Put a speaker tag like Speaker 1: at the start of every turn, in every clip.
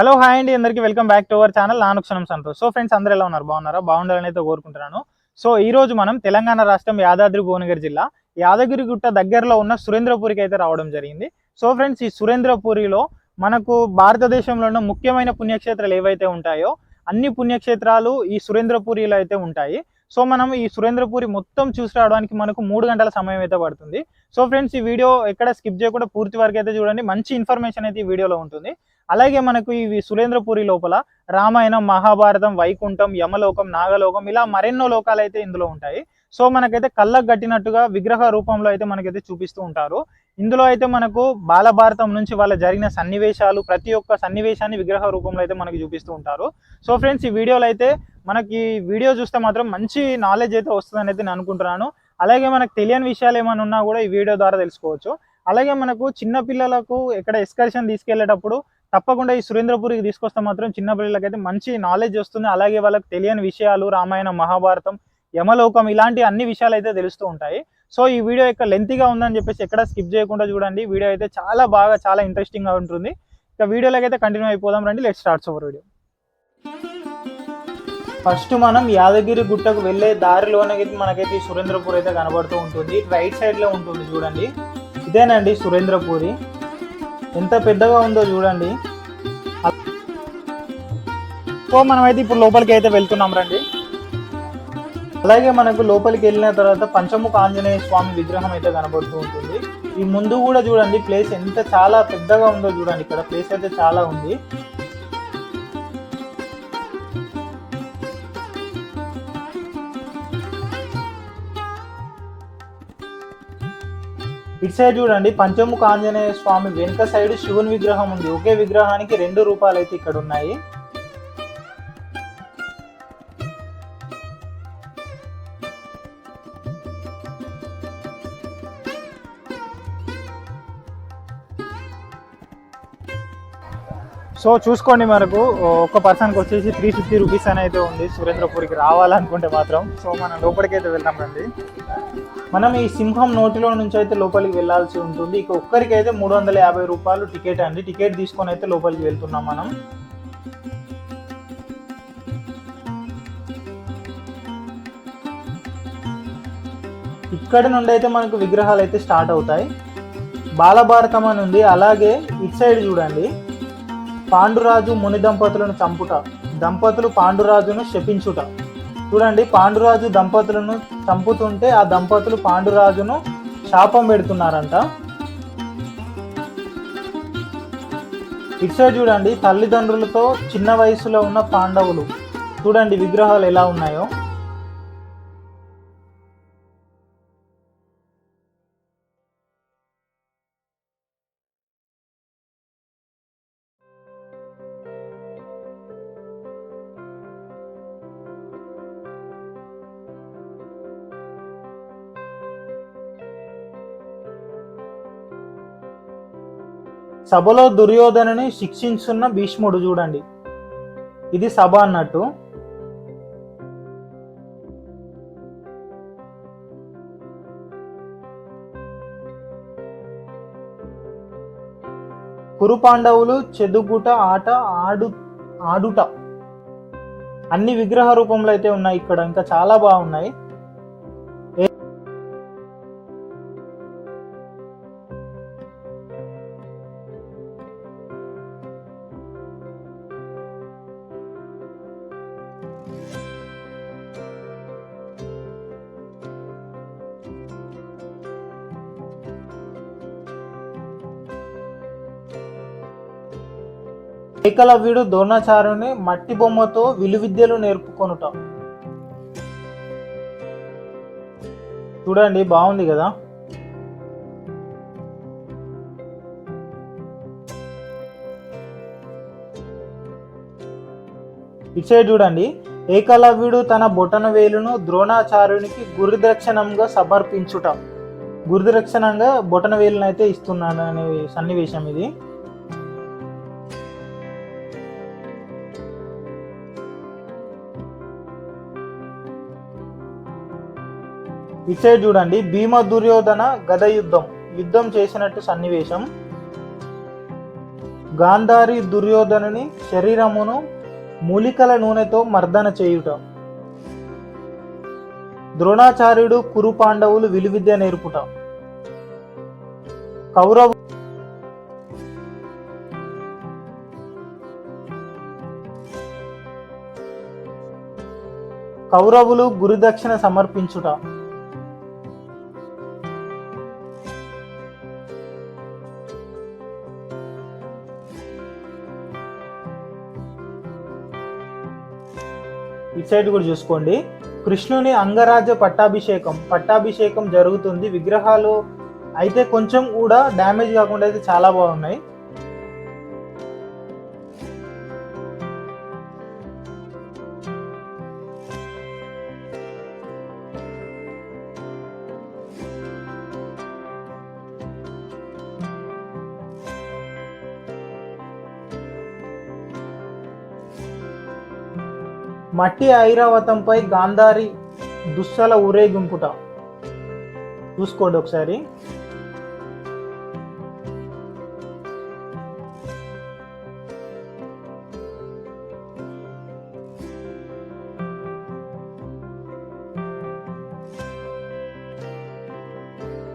Speaker 1: Hello hi అండి. అందరికీ welcome back to our channel. నానుక్షణం Santosh. So friends అందరూ ఎలా ఉన్నారు? బాగున్నారా? బాగుండాలని అయితే కోరుకుంటున్నాను. సో ఈ రోజు మనం తెలంగాణ రాష్ట్రం యాదాద్రి భువనగిరి జిల్లా యాదగిరి గుట్ట దగ్గరలో ఉన్న సురేంద్రపూరికి అయితే రావడం జరిగింది. సో ఫ్రెండ్స్ ఈ సురేంద్రపూరిలో మనకు భారతదేశంలో ఉన్న ముఖ్యమైన పుణ్యక్షేత్రాలు ఏవైతే ఉంటాయో అన్ని పుణ్యక్షేత్రాలు ఈ సురేంద్రపూరిలో అయితే ఉంటాయి. సో మనం ఈ సురేంద్రపూరి మొత్తం చూసి రావడానికి మనకు మూడు గంటల సమయం అయితే పడుతుంది. సో ఫ్రెండ్స్ ఈ వీడియో ఎక్కడ స్కిప్ చేయకుండా పూర్తి వరకు అయితే చూడండి. మంచి ఇన్ఫర్మేషన్ అయితే ఈ వీడియోలో ఉంటుంది. అలాగే మనకు ఇవి సురేంద్రపురి లోపల రామాయణం మహాభారతం వైకుంఠం యమలోకం నాగలోకం ఇలా మరెన్నో లోకాలు అయితే ఇందులో ఉంటాయి. సో మనకైతే కళ్ళకు కట్టినట్టుగా విగ్రహ రూపంలో అయితే మనకైతే చూపిస్తూ ఉంటారు. ఇందులో అయితే మనకు బాలభారతం నుంచి వాళ్ళ జరిగిన సన్నివేశాలు ప్రతి ఒక్క సన్నివేశాన్ని విగ్రహ రూపంలో అయితే మనకి చూపిస్తూ ఉంటారు. సో ఫ్రెండ్స్ ఈ వీడియోలో అయితే మనకి వీడియో చూస్తే మాత్రం మంచి నాలెడ్జ్ అయితే వస్తుందని అయితే నేను అనుకుంటున్నాను. అలాగే మనకు తెలియని విషయాలు ఏమైనా ఉన్నా కూడా ఈ వీడియో ద్వారా తెలుసుకోవచ్చు. అలాగే మనకు చిన్న పిల్లలకు ఎక్కడ ఎక్స్కర్షన్ తీసుకెళ్ళేటప్పుడు తప్పకుండా ఈ సురేంద్రపురికి తీసుకొస్తే మాత్రం చిన్న పిల్లలకి అయితే మంచి నాలెడ్జ్ వస్తుంది. అలాగే వాళ్ళకి తెలియని విషయాలు రామాయణం మహాభారతం యమలోకం ఇలాంటి అన్ని విషయాలు అయితే తెలుస్తూ ఉంటాయి. సో ఈ వీడియో యొక్క లెంతీగా ఉందని చెప్పేసి ఎక్కడ స్కిప్ చేయకుండా చూడండి. వీడియో అయితే చాలా బాగా చాలా ఇంట్రెస్టింగ్గా ఉంటుంది. ఇక వీడియోలోకి అయితే కంటిన్యూ అయిపోదాం. రండి let starts our video first మనం యాదగిరి గుట్టకు వెళ్ళే దారిలోనే మనకైతే ఈ సురేంద్రపూర్ అయితే కనబడుతూ ఉంటుంది. రైట్ సైడ్లో ఉంటుంది చూడండి. ఇదేనండి సురేంద్రపూరి. ఎంత పెద్దగా ఉందో చూడండి. సో మనమైతే ఇప్పుడు లోపలికి అయితే వెళ్తున్నాం రండి. అలాగే మనకు లోపలికి వెళ్ళిన తర్వాత పంచముఖ ఆంజనేయ స్వామి విగ్రహం అయితే కనబడుతూ ఉంటుంది. ఈ ముందు కూడా చూడండి ప్లేస్ ఎంత చాలా పెద్దగా ఉందో చూడండి. ఇక్కడ ప్లేస్ అయితే చాలా ఉంది. ఇటు సైడ్ చూడండి పంచముఖ ఆంజనేయ స్వామి వెనుక సైడ్ శివుని విగ్రహం ఉంది. ఒకే విగ్రహానికి రెండు రూపాలు అయితే ఇక్కడ ఉన్నాయి సో చూసుకోండి మనకు ఒక పర్సన్కి వచ్చేసి త్రీ ఫిఫ్టీ రూపీస్ అని అయితే ఉంది సురేంద్రపూర్కి రావాలనుకుంటే మాత్రం. సో మనం లోపలికి అయితే వెళ్దాం రండి మనం ఈ సింహం నోటిలో నుంచి అయితే లోపలికి వెళ్ళాల్సి ఉంటుంది. ఇక ఒక్కరికి అయితే మూడు వందల యాభై రూపాయలు టికెట్ అండి. టికెట్ తీసుకొని అయితే లోపలికి వెళ్తున్నాం మనం. ఇక్కడ నుండి అయితే మనకు విగ్రహాలు అయితే స్టార్ట్ అవుతాయి. బాలభారతం అని ఉంది అలాగే ఇటు సైడ్ చూడండి. పాండురాజు ముని దంపతులను చంపుట దంపతులు పాండురాజును శపించుట. చూడండి పాండురాజు దంపతులను చంపుతుంటే ఆ దంపతులు పాండురాజును శాపం పెడుతున్నారంట. ఇటు సైడ్ చూడండి తల్లిదండ్రులతో చిన్న వయసులో ఉన్న పాండవులు. చూడండి విగ్రహాలు ఎలా ఉన్నాయో. సభలో దుర్యోధనని శిక్షించున్న భీష్ముడు చూడండి. ఇది సభ అన్నట్టు. కురు పాండవులు చెదుగుట ఆట ఆడు ఆడుట. అన్ని విగ్రహ రూపంలో అయితే ఉన్నాయి ఇక్కడ. ఇంకా చాలా బాగున్నాయి. ఏకలవ్యుడు ద్రోణాచార్యుని మట్టి బొమ్మతో విలువిద్యలు నేర్పుకొనుట. చూడండి బాగుంది కదా? ఇటు సైడ్ చూడండి ఏకలవ్యుడు తన బొటన వేలును ద్రోణాచార్యునికి గురుదక్షిణంగా సమర్పించుట. గురుదక్షిణంగా బొటన వేలునైతే ఇస్తున్నాడు అనే సన్నివేశం ఇది. ఇటు సైడ్ చూడండి భీమ దుర్యోధన గద యుద్ధం. యుద్ధం చేసినట్టు సన్నివేశం. గాంధారి దుర్యోధనుని శరీరమును మూలికల నూనెతో మర్దన చేయుట. ద్రోణాచార్యుడు కురు పాండవులు విలువిద్య నేర్పుట. కౌరవ కౌరవులు గురుదక్షిణ సమర్పించుట. ఇటు సైడ్ కూడా చూసుకోండి. కృష్ణుని అంగరాజ్య పట్టాభిషేకం పట్టాభిషేకం జరుగుతుంది. విగ్రహాలు అయితే కొంచెం కూడా డ్యామేజ్ కాకుండా అయితే చాలా బాగున్నాయి. మట్టి ఐరావతంపై గాంధారి దుస్సల ఊరేగింపుట. చూసుకోండి ఒకసారి.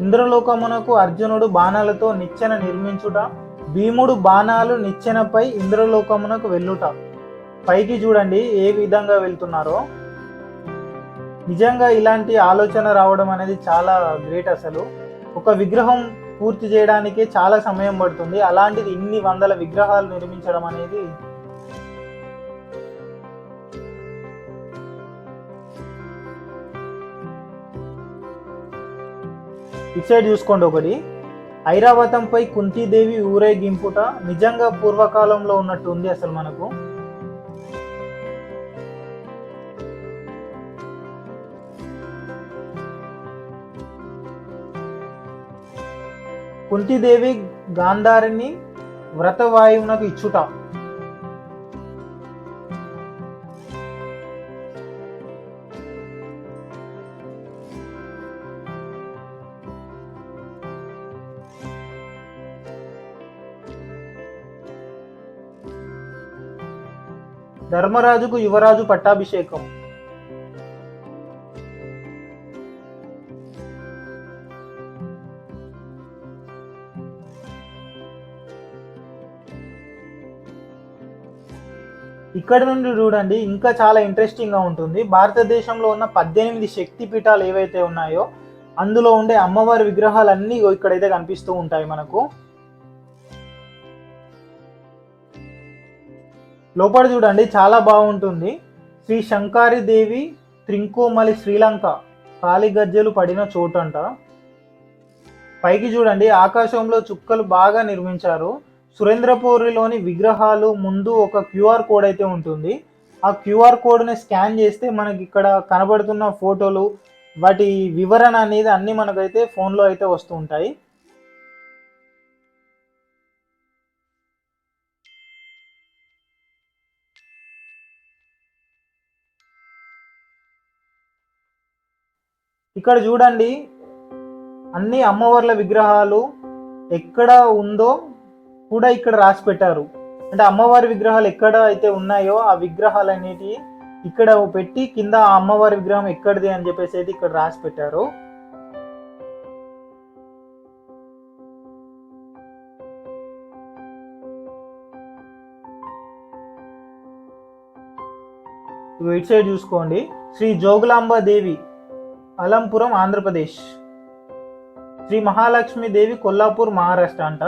Speaker 1: ఇంద్రలోకమునకు అర్జునుడు బాణాలతో నిచ్చెన నిర్మించుట భీముడు బాణాలు నిచ్చెనపై ఇంద్రలోకమునకు వెళ్ళుట. పైకి చూడండి ఏ విధంగా వెళ్తున్నారో. నిజంగా ఇలాంటి ఆలోచన రావడం అనేది చాలా గ్రేట్ అసలు. ఒక విగ్రహం పూర్తి చేయడానికి చాలా సమయం పడుతుంది. అలాంటిది ఇన్ని వందల విగ్రహాలు నిర్మించడం అనేది ఇటు సైడ్ చూసుకోండి ఒకటి. ఐరావతంపై కుంతీదేవి ఊరేగింపుట నిజంగా పూర్వకాలంలో ఉన్నట్టు ఉంది అసలు మనకు. కుంతిదేవి గాంధారిని వ్రతవాయువునకు ఇచ్చుట. ధర్మరాజుకు యువరాజు పట్టాభిషేకం. ఇక్కడ నుండి చూడండి ఇంకా చాలా ఇంట్రెస్టింగ్గా ఉంటుంది. భారతదేశంలో ఉన్న పద్దెనిమిది శక్తి పీఠాలు ఏవైతే ఉన్నాయో అందులో ఉండే అమ్మవారి విగ్రహాలన్నీ అన్నీ ఇక్కడైతే కనిపిస్తూ ఉంటాయి మనకు. లోపల చూడండి చాలా బాగుంటుంది. శ్రీ శంకారి దేవి త్రింకోమలి శ్రీలంక కాలిగజ్జలు పడిన చోటంట. పైకి చూడండి ఆకాశంలో చుక్కలు బాగా నిర్మించారు. సురేంద్రపూరిలోని విగ్రహాలు ముందు ఒక క్యూఆర్ కోడ్ అయితే ఉంటుంది. ఆ క్యూఆర్ కోడ్ని స్కాన్ చేస్తే మనకి ఇక్కడ కనబడుతున్న ఫోటోలు వాటి వివరణ అనేది అన్ని మనకైతే ఫోన్లో అయితే వస్తూ ఉంటాయి. ఇక్కడ చూడండి అన్ని అమ్మవార్ల విగ్రహాలు ఎక్కడ ఉందో కూడా ఇక్కడ రాసి పెట్టారు. అంటే అమ్మవారి విగ్రహాలు ఎక్కడ అయితే ఉన్నాయో ఆ విగ్రహాలు అనేటివి ఇక్కడ పెట్టి కింద ఆ అమ్మవారి విగ్రహం ఎక్కడిది అని చెప్పేసి అయితే ఇక్కడ రాసి పెట్టారు. ఇటు సైడ్ చూసుకోండి. శ్రీ జోగులాంబ దేవి అలంపురం ఆంధ్రప్రదేశ్. శ్రీ మహాలక్ష్మి దేవి కొల్లాపూర్ మహారాష్ట్ర అంట.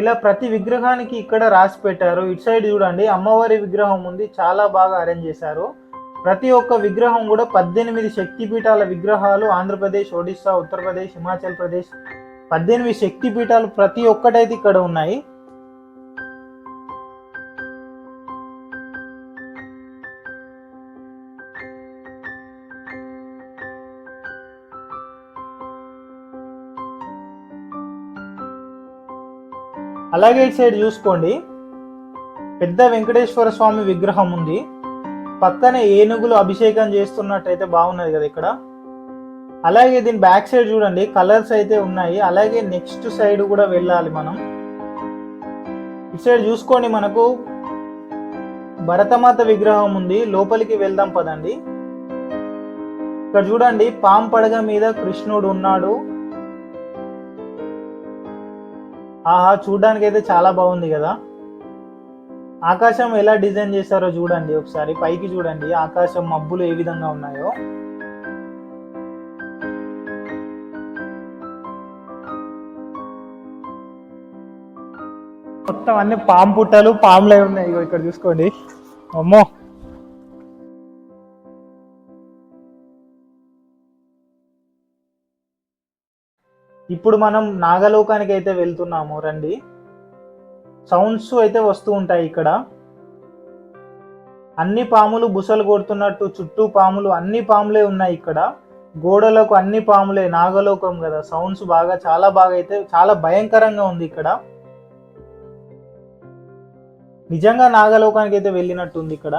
Speaker 1: ఇలా ప్రతి విగ్రహానికి ఇక్కడ రాసి పెట్టారు. ఇటు సైడ్ చూడండి అమ్మవారి విగ్రహం ఉంది. చాలా బాగా అరేంజ్ చేశారు. ప్రతి ఒక్క విగ్రహం కూడా పద్దెనిమిది శక్తిపీఠాల విగ్రహాలు ఆంధ్రప్రదేశ్ ఒడిస్సా ఉత్తరప్రదేశ్ హిమాచల్ ప్రదేశ్ పద్దెనిమిది శక్తిపీఠాలు ప్రతి ఒక్కటైతే ఇక్కడ ఉన్నాయి. అలాగే ఇటు సైడ్ చూసుకోండి. పెద్ద వెంకటేశ్వర స్వామి విగ్రహం ఉంది. పక్కనే ఏనుగులు అభిషేకం చేస్తున్నట్టయితే బాగున్నది కదా ఇక్కడ. అలాగే దీని బ్యాక్ సైడ్ చూడండి. కలర్స్ అయితే ఉన్నాయి. అలాగే నెక్స్ట్ సైడ్ కూడా వెళ్ళాలి మనం. ఇటు సైడ్ చూసుకోండి మనకు. భరతమాత విగ్రహం ఉంది. లోపలికి వెళ్దాం పదండి. ఇక్కడ చూడండి. పాం పడగ మీద కృష్ణుడు ఉన్నాడు. ఆహా చూడడానికి అయితే చాలా బాగుంది కదా. ఆకాశం ఎలా డిజైన్ చేశారో చూడండి ఒకసారి పైకి చూడండి. ఆకాశం మబ్బులు ఏ విధంగా ఉన్నాయో. మొత్తం అన్ని పాము పుట్టలు పాములే ఉన్నాయి ఇక్కడ చూసుకోండి. అమ్మో! ఇప్పుడు మనం నాగలోకానికి అయితే వెళ్తున్నాము రండి. సౌండ్స్ అయితే వస్తూ ఉంటాయి ఇక్కడ. అన్ని పాములు బుసలు కొడుతున్నట్టు చుట్టూ పాములు అన్ని పాములే ఉన్నాయి ఇక్కడ. గోడలకు అన్ని పాములే నాగలోకం కదా. సౌండ్స్ బాగా చాలా బాగా అయితే చాలా భయంకరంగా ఉంది ఇక్కడ. నిజంగా నాగలోకానికి అయితే వెళ్ళినట్టుంది ఇక్కడ.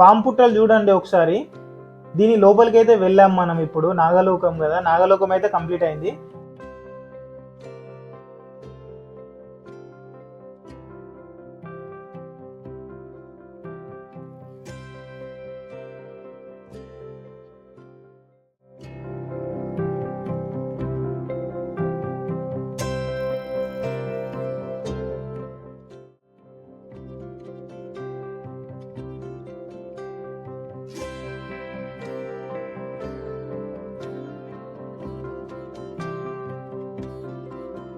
Speaker 1: పాము పుట్టలు చూడండి ఒకసారి. దీని లోపలికి అయితే వెళ్ళాం మనం ఇప్పుడు. నాగలోకం కదా. నాగలోకం అయితే కంప్లీట్ అయింది.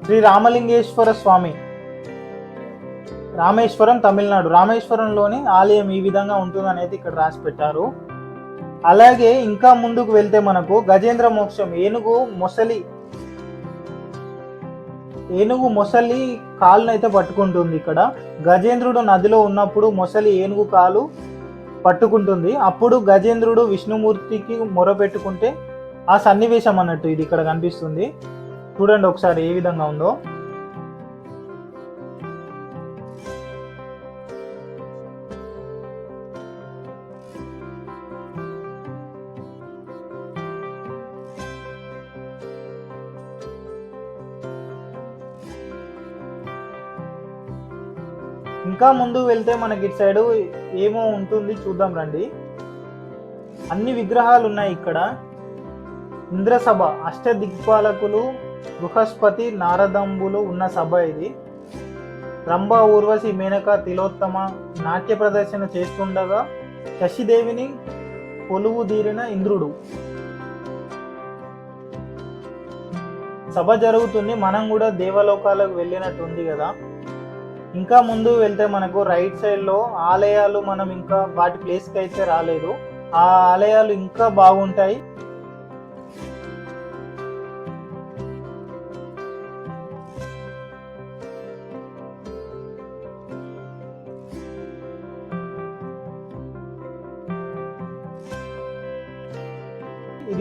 Speaker 1: శ్రీ రామలింగేశ్వర స్వామి. రామేశ్వరం తమిళనాడు. రామేశ్వరంలోని ఆలయం ఈ విధంగా ఉంటుంది అనేది ఇక్కడ రాసి పెట్టారు. అలాగే ఇంకా ముందుకు వెళ్తే మనకు గజేంద్ర మోక్షం ఏనుగు మొసలి ఏనుగు మొసలి కాలును అయితే పట్టుకుంటుంది ఇక్కడ. గజేంద్రుడు నదిలో ఉన్నప్పుడు మొసలి ఏనుగు కాలు పట్టుకుంటుంది. అప్పుడు గజేంద్రుడు విష్ణుమూర్తికి మొరపెట్టుకుంటే ఆ సన్నివేశం అన్నట్టు ఇది ఇక్కడ కనిపిస్తుంది. చూడండి ఒకసారి ఏ విధంగా ఉందో. ఇంకా ముందు వెళ్తే మనకి ఇటు సైడ్ ఏమో ఉంటుంది చూద్దాం రండి. అన్ని విగ్రహాలు ఉన్నాయి ఇక్కడ. ఇంద్రసభ అష్ట దిక్పాలకులు బృహస్పతి నారదంబులు ఉన్న సభ ఇది. రంభ ఊర్వశి మేనక తిలోత్తమ నాట్య ప్రదర్శన చేస్తుండగా శశిదేవిని కొలువుదీరిన ఇంద్రుడు. సభ జరుగుతుంది మనం కూడా దేవలోకాలకు వెళ్ళినట్టుంది కదా. ఇంకా ముందు వెళ్తే మనకు రైట్ సైడ్లో ఆలయాలు మనం ఇంకా వాటి ప్లేస్కి అయితే రాలేదు. ఆ ఆలయాలు ఇంకా బాగుంటాయి.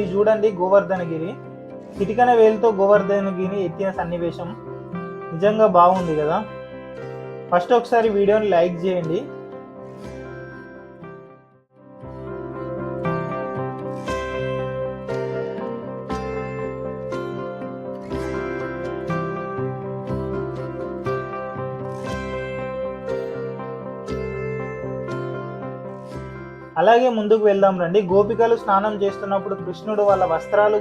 Speaker 1: ఇది చూడండి గోవర్ధనగిరి. కిటికన వేలుతో గోవర్ధనగిరి ఎత్తిన సన్నివేశం. నిజంగా బాగుంది కదా? ఫస్ట్ ఒకసారి వీడియోని లైక్ చేయండి. అలాగే ముందుకు వెళ్దాం రండి. గోపికలు స్నానం చేస్తున్నప్పుడు కృష్ణుడు వాళ్ళ వస్త్రాలు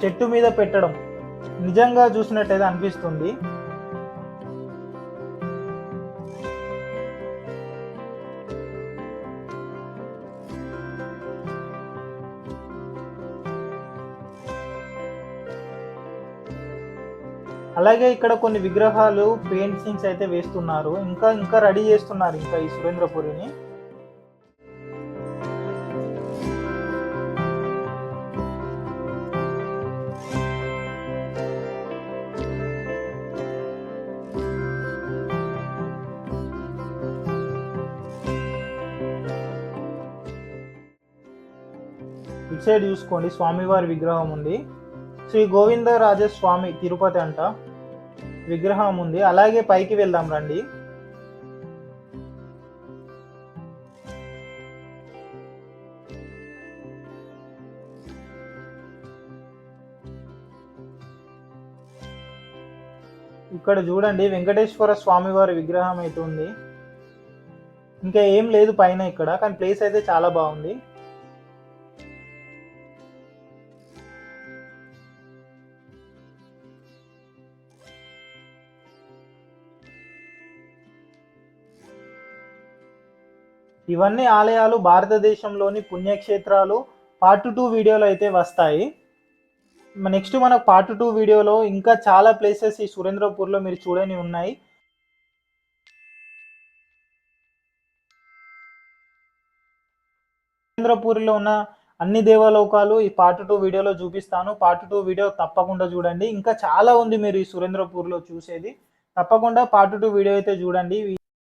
Speaker 1: చెట్టు మీద పెట్టడం నిజంగా చూసినట్టయితే అనిపిస్తుంది. అలాగే ఇక్కడ కొన్ని విగ్రహాలు పెయింటింగ్స్ అయితే వేస్తున్నారు. ఇంకా ఇంకా రెడీ చేస్తున్నారు ఇంకా ఈ సురేంద్రపురిని. సైడ్ చూసుకోండి స్వామివారి విగ్రహం ఉంది. శ్రీ గోవిందరాజ స్వామి తిరుపతి అంట విగ్రహం ఉంది. అలాగే పైకి వెళ్దాం రండి. ఇక్కడ చూడండి వెంకటేశ్వర స్వామి వారి విగ్రహం అయితే ఉంది. ఇంకా ఏం లేదు పైన ఇక్కడ కానీ ప్లేస్ అయితే చాలా బాగుంది. ఇవన్నీ ఆలయాలు భారతదేశంలోని పుణ్యక్షేత్రాలు పార్ట్ టూ వీడియోలో అయితే వస్తాయి. నెక్స్ట్ మనకు పార్ట్ టూ వీడియోలో ఇంకా చాలా ప్లేసెస్ ఈ సురేంద్రపూర్లో మీరు చూడని ఉన్నాయి. సురేంద్రపూర్లో ఉన్న అన్ని దేవలోకాలు ఈ పార్ట్ టూ వీడియోలో చూపిస్తాను. పార్ట్ టూ వీడియో తప్పకుండా చూడండి. ఇంకా చాలా ఉంది మీరు ఈ సురేంద్రపూర్లో చూసేది. తప్పకుండా పార్ట్ టూ వీడియో అయితే చూడండి.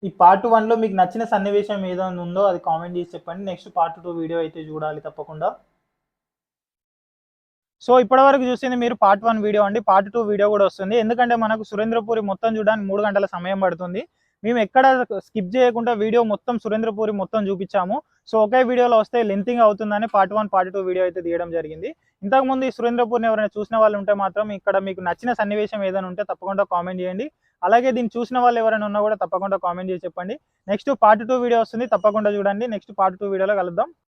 Speaker 1: ఈ పార్ట్ వన్లో మీకు నచ్చిన సన్నివేశం ఏదైనా ఉందో అది కామెంట్ చేసి చెప్పండి. నెక్స్ట్ పార్ట్ టూ వీడియో అయితే చూడాలి తప్పకుండా. సో ఇప్పటివరకు చూసింది మీరు పార్ట్ వన్ వీడియో అండి. పార్ట్ టూ వీడియో కూడా వస్తుంది. ఎందుకంటే మనకు సురేంద్రపూరి మొత్తం చూడడానికి మూడు గంటల సమయం పడుతుంది. మేము ఎక్కడ స్కిప్ చేయకుండా వీడియో మొత్తం సురేంద్రపూరి మొత్తం చూపించాము. సో ఒకే వీడియోలో వస్తే లెంతింగ్ అవుతుందని part one part two video అయితే తీయడం జరిగింది. ఇంతకుముందు ఈ సురేంద్రపూర్ని ఎవరైనా చూసిన వాళ్ళు ఉంటే మాత్రం ఇక్కడ మీకు నచ్చిన సన్నివేశం ఏదైనా ఉంటే తప్పకుండా కామెంట్ చేయండి. అలాగే దీన్ని చూసిన వాళ్ళు ఎవరైనా ఉన్నా కూడా తప్పకుండా కామెంట్ చేసి చెప్పండి. నెక్స్ట్ పార్ట్ టూ వీడియో వస్తుంది తప్పకుండా చూడండి. నెక్స్ట్ పార్ట్ టూ వీడియోలో కలుద్దాం.